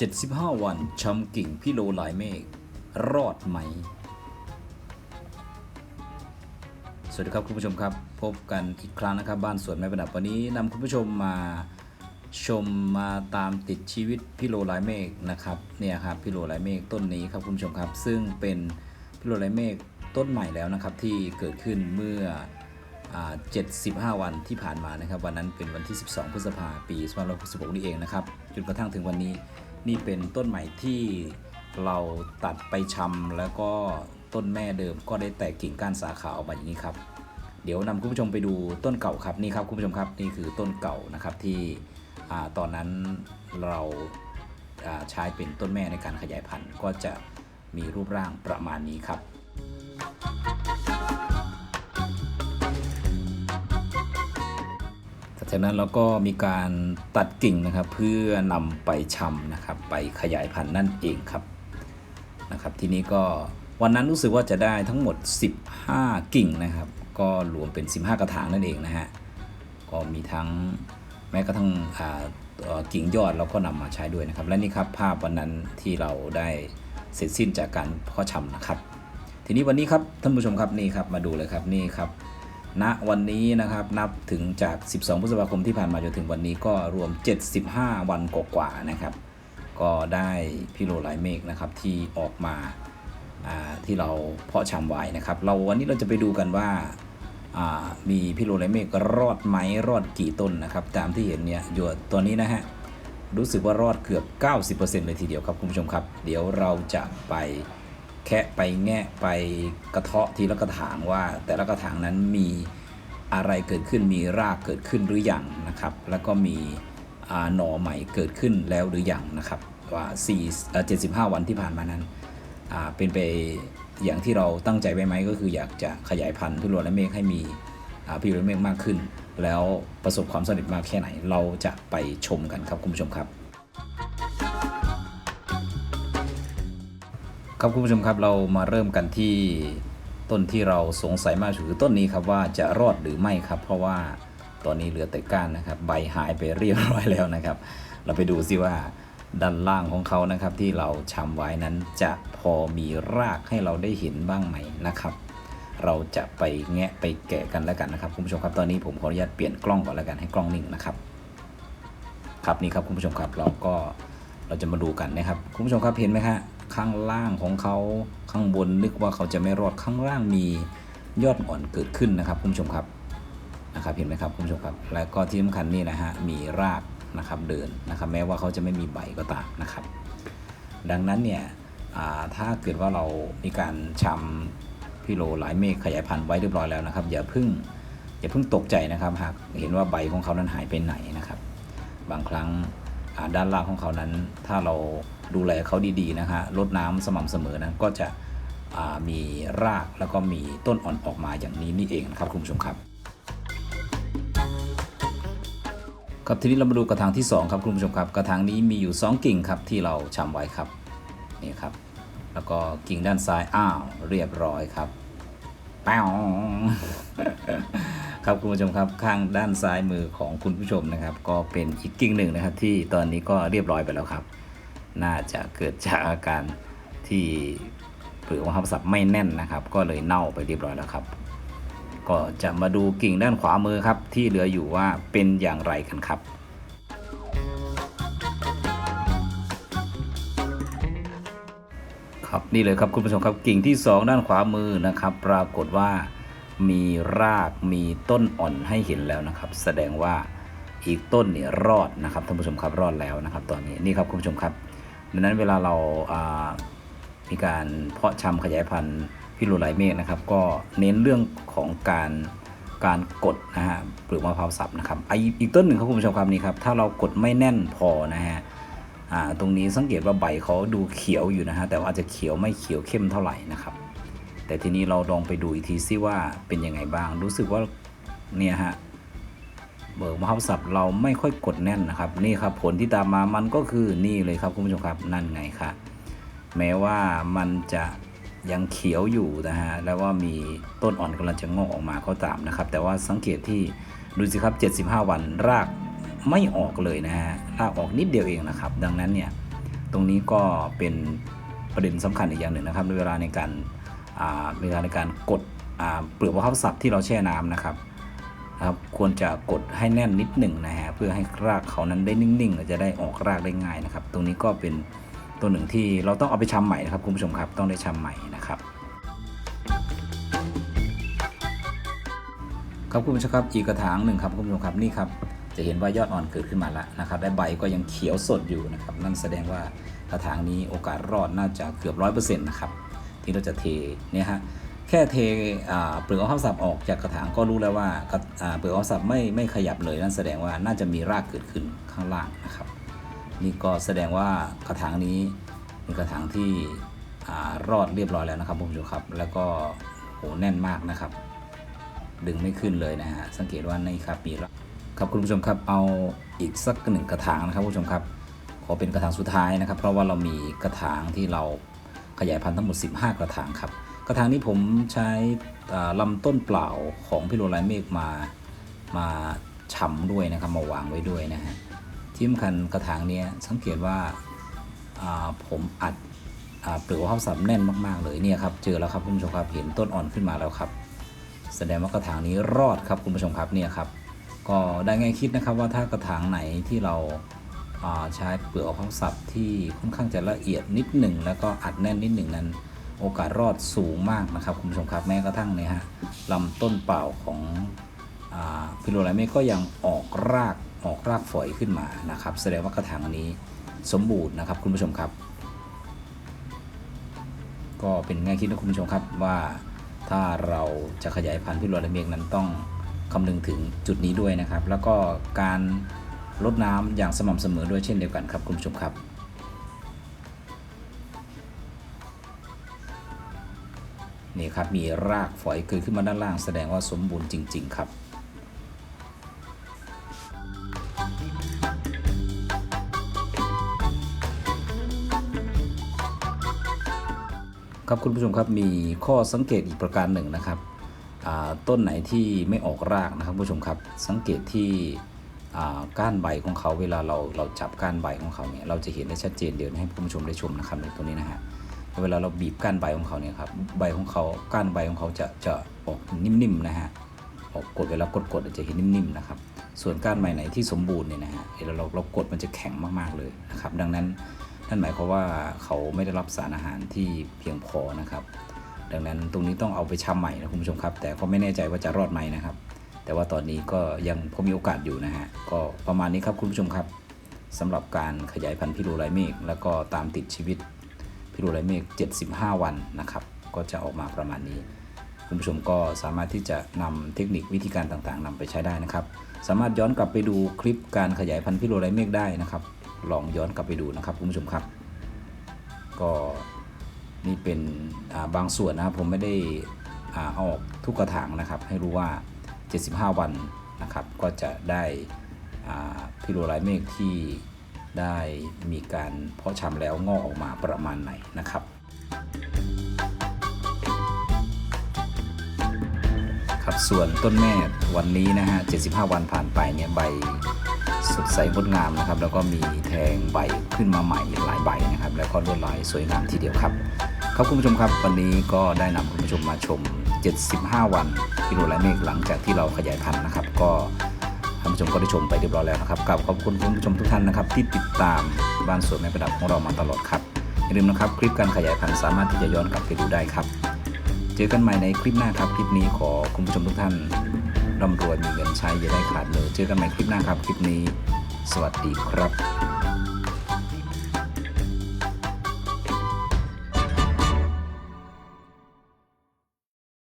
75 วันชำกิ่งพี่โลหลายเมฆรอดไหม สวัสดีครับคุณผู้ชมครับ พบกันอีกครั้งนะครับ บ้านสวนไม้ประดับวันนี้นำคุณผู้ชมมาชมมาตามติดชีวิตพี่โลหลายเมฆนะครับเนี่ยครับพี่โลหลายเมฆต้นนี้ครับคุณผู้ชมครับ ซึ่งเป็นพี่โลหลายเมฆต้นใหม่แล้วนะครับที่เกิดขึ้นเมื่ออ75 วันที่ผ่านมานะครับ วันนั้นเป็นวันที่ 12 พฤษภาปี2566นี่เองนะครับจนกระทั่งถึงวันนี้ นี่เป็นต้นใหม่ที่เราตัดไปชำแล้วก็ต้นแม่เดิมก็ได้แตกกิ่งก้านสาขาออกมาอย่างนี้ครับ เดี๋ยวนำคุณผู้ชมไปดูต้นเก่าครับนี่ครับคุณผู้ชมครับนี่คือต้นเก่านะครับที่ตอนนั้นเราใช้เป็นต้นแม่ในการขยายพันธุ์ก็จะมีรูปร่างประมาณนี้ครับ จากนั้นเราก็มีการตัดกิ่งนะครับ เพื่อนำไปชำนะครับ ไปขยายพันธุ์นั่นเองครับนะครับ ทีนี้ก็วันนั้นรู้สึกว่าจะได้ทั้งหมด 15 กิ่งนะครับ ก็รวมเป็น 15 กระถางนั่นเองนะฮะก็มีทั้งแม้กระทั่งอ่ากิ่งยอดเราก็นำมาใช้ด้วยนะครับ และนี่ครับภาพวันนั้นที่เราได้เสร็จสิ้นจากการพาะชำนะครับ ทีนี้วันนี้ครับท่านผู้ชมครับนี่ครับมาดูเลยครับนี่ครับ ณวันนี้นะครับนับถึงจาก 12 พฤษภาคมที่ผ่านมาจนถึงวันนี้ก็รวม 75 วันกว่าๆนะครับ ก็ได้พี่โลหลายเมฆนะครับที่ออกมาที่เราเพาะชำไว้นะครับ เราวันนี้เราจะไปดูกันว่ามีพี่โลหลายเมฆรอดไหมรอดกี่ต้นนะครับ ตามที่เห็นเนี่ยอยู่ตัวนี้นะฮะรู้สึกว่ารอดเกือบ 90%เลยทีเดียวครับคุณผู้ชมครับ เดี๋ยวเราจะไป แคะไปแงะไปกระเทาะทีละกระถางว่า แต่ละกระถางนั้นมีอะไรเกิดขึ้นมีรากเกิดขึ้นหรือยังนะครับ แล้วก็มีหน่อใหม่เกิดขึ้นแล้วหรือยังนะครับว่า4เอ่อ75 วันที่ผ่านมานั้นเป็นไปอย่างที่เราตั้งใจไว้ไหมก็คืออยากจะขยายพันธุ์พิโรและเมฆให้มีพิโรและเมฆมากขึ้น แล้วประสบความสำเร็จมากแค่ไหนเราจะไปชมกันครับคุณผู้ชมครับ ครับคุณผู้ชมครับเรามาเริ่มกันที่ต้นที่เราสงสัยมากที่สุดคือต้นนี้ครับว่าจะรอดหรือไม่ครับ เพราะว่าตอนนี้เหลือแต่ก้านนะครับ ใบหายไปเรียบร้อยแล้วนะครับ เราไปดูซิว่าด้านล่างของเขานะครับ ที่เราชำไว้นั้นจะพอมีรากให้เราได้เห็นบ้างไหมนะครับ เราจะไปแงะไปแกะกันแล้วกันนะครับคุณผู้ชมครับตอนนี้ผมขออนุญาตเปลี่ยนกล้องก่อนแล้วกันให้กล้องนิ่งนะครับ ครับนี่ครับคุณผู้ชมครับเราก็เราจะมาดูกันนะครับ คุณผู้ชมครับเห็นไหมฮะ ข้างล่างของเขาข้างบนนึกว่าเขาจะไม่รอดข้างล่างมียอดอ่อนเกิดขึ้นนะครับคุณผู้ชมครับนะครับเห็นไหมครับคุณผู้ชมครับ แล้วก็ที่สำคัญนี่นะฮะมีรากนะครับเดินนะครับ แม้ว่าเขาจะไม่มีใบก็ตามนะครับ ดังนั้นเนี่ยถ้าเกิดว่าเรามีการชำพิโลหลายเมฆขยายพันธุ์ไว้เรียบร้อยแล้วนะครับ อย่าเพิ่งอย่าเพิ่งตกใจนะครับหากเห็นว่าใบของเขานั้นหายไปไหนนะครับ บางครั้งด้านล่างของเขานั้นถ้าเรา ดูแลเขาดีๆนะฮะรดน้ำสม่ำเสมอนั้นก็จะมีรากแล้วก็มีต้นอ่อนออกมาอย่างนี้นี่เองนะครับคุณผู้ชมครับครับทีนี้เรามาดูกระถางที่ 2 ครับคุณผู้ชมครับ กระถางนี้มีอยู่ 2 กิ่งครับที่เราชำไว้ครับนี่ครับ แล้วก็กิ่งด้านซ้ายอ้าว เรียบร้อยครับแป้วครับคุณผู้ชมครับข้างด้านซ้ายมือของคุณผู้ชมนะครับ ก็เป็นอีกกิ่งหนึ่งนะครับ ที่ตอนนี้ก็เรียบร้อยไปแล้วครับ น่าจะเกิดจากอาการที่เปลือกมะพร้าวสับไม่แน่นนะครับ ก็เลยเน่าไปเรียบร้อยแล้วครับ ก็จะมาดูกิ่งด้านขวามือครับ ที่เหลืออยู่ว่าเป็นอย่างไรกันครับครับนี่เลยครับคุณผู้ชมครับกิ่งที่ 2 ด้านขวามือนะครับ ปรากฏว่ามีรากมีต้นอ่อนให้เห็นแล้วนะครับ แสดงว่าอีกต้นเนี่ยรอดนะครับท่านผู้ชมครับรอดแล้วนะครับ ตอนนี้นี่ครับคุณผู้ชมครับ ดังนั้นเวลาเราามีการเพาะชำขยายพันธุ์พิรุไลเมฆนะครับ ก็เน้นเรื่องของการการกดนะฮะปลือกมะพร้าวสับนะครับไออีกต้นหนึ่งครับคุณผู้ชมครับนี่ครับ ถ้าเรากดไม่แน่นพอนะฮะตรงนี้สังเกตว่าใบเขาดูเขียวอยู่นะฮะแต่ว่าอาจจะเขียวไม่เขียวเข้มเท่าไหร่นะครับ แต่ทีนี้เราลองไปดูอีกทีซิว่าเป็นยังไงบ้างรู้สึกว่าเนี่ยฮะ เบิกมะพร้าวสับเราไม่ค่อยกดแน่นนะครับ นี่ครับผลที่ตามมามันก็คือนี่เลยครับคุณผู้ชมครับนั่นไงครับแม้ว่ามันจะยังเขียวอยู่นะฮะแล้วว่ามีต้นอ่อนกำลังจะงอกออกมาก็ตามนะครับ แต่ว่าสังเกตที่ดูสิครับ 75 วันรากไม่ออกเลยนะฮะรากออกนิดเดียวเองนะครับ ดังนั้นเนี่ยตรงนี้ก็เป็นประเด็นสำคัญอีกอย่างหนึ่งนะครับในเวลาในการเวลาในการกดเปลือกมะพร้าวสับที่เราแช่น้ำนะครับ ครับควรจะกดให้แน่นนิดหนึ่งนะฮะเพื่อให้รากเขานั้นได้นิ่งๆจะได้ออกรากได้ง่ายนะครับ ตรงนี้ก็เป็นตัวหนึ่งที่เราต้องเอาไปชำใหม่นะครับคุณผู้ชมครับต้องได้ชำใหม่นะครับครับคุณผู้ชมครับอีกกระถางหนึ่งครับคุณผู้ชมครับนี่ครับจะเห็นว่ายอดอ่อนเกิดขึ้นมาแล้วนะครับและใบก็ยังเขียวสดอยู่นะครับนั่นแสดงว่ากระถางนี้โอกาสรอดน่าจะเกือบร้อยเปอร์เซ็นต์นะครับที่เราจะเทเนี่ยฮะ แค่เทเปลือกข้าวสับออกจากกระถางก็รู้แล้วว่าเปลือกข้าวสับไม่ไม่ขยับเลยนั่นแสดงว่าน่าจะมีรากเกิดขึ้นข้างล่างนะครับ นี่ก็แสดงว่ากระถางนี้เป็นกระถางที่อรอดเรียบร้อยแล้วนะครับคุณผู้ชมครับ แล้วก็โหแน่นมากนะครับ ดึงไม่ขึ้นเลยนะฮะสังเกตว่าในครับมีรากครับคุณผู้ชมครับเอาอีกสักหนึ่งกระถางนะครับคุณผู้ชมครับขอเป็นกระถางสุดท้ายนะครับ เพราะว่าเรามีกระถางที่เราขยายพันธุ์ทั้งหมด 15 กระถางครับ ระถางนี้ผมใช้ลำต้นเปล่าของพี่โรไลเมฆมามาฉ่ำด้วยนะครับมาวางไว้ด้วยนะฮะที่สำคัญกระถางนี้สังเกตว่าผมอัดเปลือกมะพร้าวสับแน่นมาก ๆ เลยเนี่ยครับเจอแล้วครับคุณผู้ชมครับเห็นต้นอ่อนขึ้นมาแล้วครับ แสดงว่ากระถางนี้รอดครับคุณผู้ชมครับเนี่ยครับก็ได้ไงคิดนะครับว่าถ้ากระถางไหนที่เราใช้เปลือกมะพร้าวสับที่ค่อนข้างจะละเอียดนิดหนึ่งแล้วก็อัดแน่นนิดหนึ่งนั้น โอกาสรอดสูงมากนะครับคุณผู้ชมครับแม้กระทั่งเนี่ยฮะลำต้นเปล่าของอพิโรไลเมก็ยังออกรากออกรากฝอยขึ้นมานะครับ แสดงว่ากระถางอันนี้สมบูรณ์นะครับคุณผู้ชมครับ ก็เป็นง่คิดนะคุณผู้ชมครับว่าถ้าเราจะขยายพันธุ์พิโรไลเมฆนั้นต้องคำนึงถึงจุดนี้ด้วยนะครับ แล้วก็การลดน้ำอย่างสม่ำเสมอด้วยเช่นเดียวกันครับคุณผู้ชมครับ นี่ครับมีรากฝอยเกิดขึ้นมาด้านล่างแสดงว่าสมบูรณ์จริง ๆ ครับครับคุณผู้ชมครับมีข้อสังเกตอีกประการหนึ่งนะครับต้นไหนที่ไม่ออกรากนะครับผู้ชมครับ สังเกตที่ก้านใบของเขาเวลาเราเราจับก้านใบของเขาเนี่ยเราจะเห็นได้ชัดเจนเดี๋ยวให้ผู้ชมได้ชมนะครับในตัวนี้นะฮะ เวลาเราบีบก้านใบของเขาเนี่ยครับใบของเขาก้านใบของเขาจะจะออกนิ่มๆนะฮะออกกดเวลากดๆจะเห็นนิ่มๆนะครับส่วนก้านใบไหนที่สมบูรณ์เนี่ยนะฮะเวลาเราเรากดมันจะแข็งมากๆเลยนะครับดังนั้นนั่นหมายความว่าเขาไม่ได้รับสารอาหารที่เพียงพอนะครับ ดังนั้นตรงนี้ต้องเอาไปชำใหม่นะคุณผู้ชมครับ แต่ก็ไม่แน่ใจว่าจะรอดไหมนะครับ แต่ว่าตอนนี้ก็ยังพอมีโอกาสอยู่นะฮะก็ประมาณนี้ครับคุณผู้ชมครับสำหรับการขยายพันธุ์พิโรไลเมฆแล้วก็ตามติดชีวิต พิโรไลเมฆ75 วันนะครับ ก็จะออกมาประมาณนี้ คุณผู้ชมก็สามารถที่จะนำเทคนิควิธีการต่างๆนำไปใช้ได้นะครับ สามารถย้อนกลับไปดูคลิปการขยายพันธุ์พิโรไลเมฆได้นะครับ ลองย้อนกลับไปดูนะครับคุณผู้ชมครับ ก็นี่เป็นาบางส่วนนะครับผมไม่ได้อออกทุกกระถางนะครับ ให้รู้ว่า 75 วันนะครับ ก็จะได้พิโรไลเมฆที่ ได้มีการเพาะชำแล้วงอกออกมาประมาณไหนนะครับ ครับส่วนต้นแม่วันนี้นะฮะ 75 วันผ่านไปเนี่ยใบสดใสงดงามนะครับ แล้วก็มีแทงใบขึ้นมาใหม่หลายใบนะครับ แล้วก็ลวดลายสวยงามทีเดียวครับ ครับคุณผู้ชมครับวันนี้ก็ได้นำคุณผู้ชมมาชม 75 วันกิโลไลเมฆหลังจากที่เราขยายพันธุ์นะครับ ก็านผู้ชมก็ได้ชมไปเรียบร้อยแล้วนะครับกลับขอบคุณคุณผู้ชมทุกท่านนะครับที่ติดตามบ้านสวนแม่ประดับของเรามาตลอดครับอย่าลืมนะครับคลิปการขยายพันธุ์สามารถที่จะย้อนกลับไปดูได้ครับ เจอกันใหม่ในคลิปหน้าครับคลิปนี้ขอคุณผู้ชมทุกท่านร่ำรวยมีเงินใช้อย่าได้ขาดเลยเจอกันใหม่คลิปหน้าครับคลิปนี้ สวัสดีครับ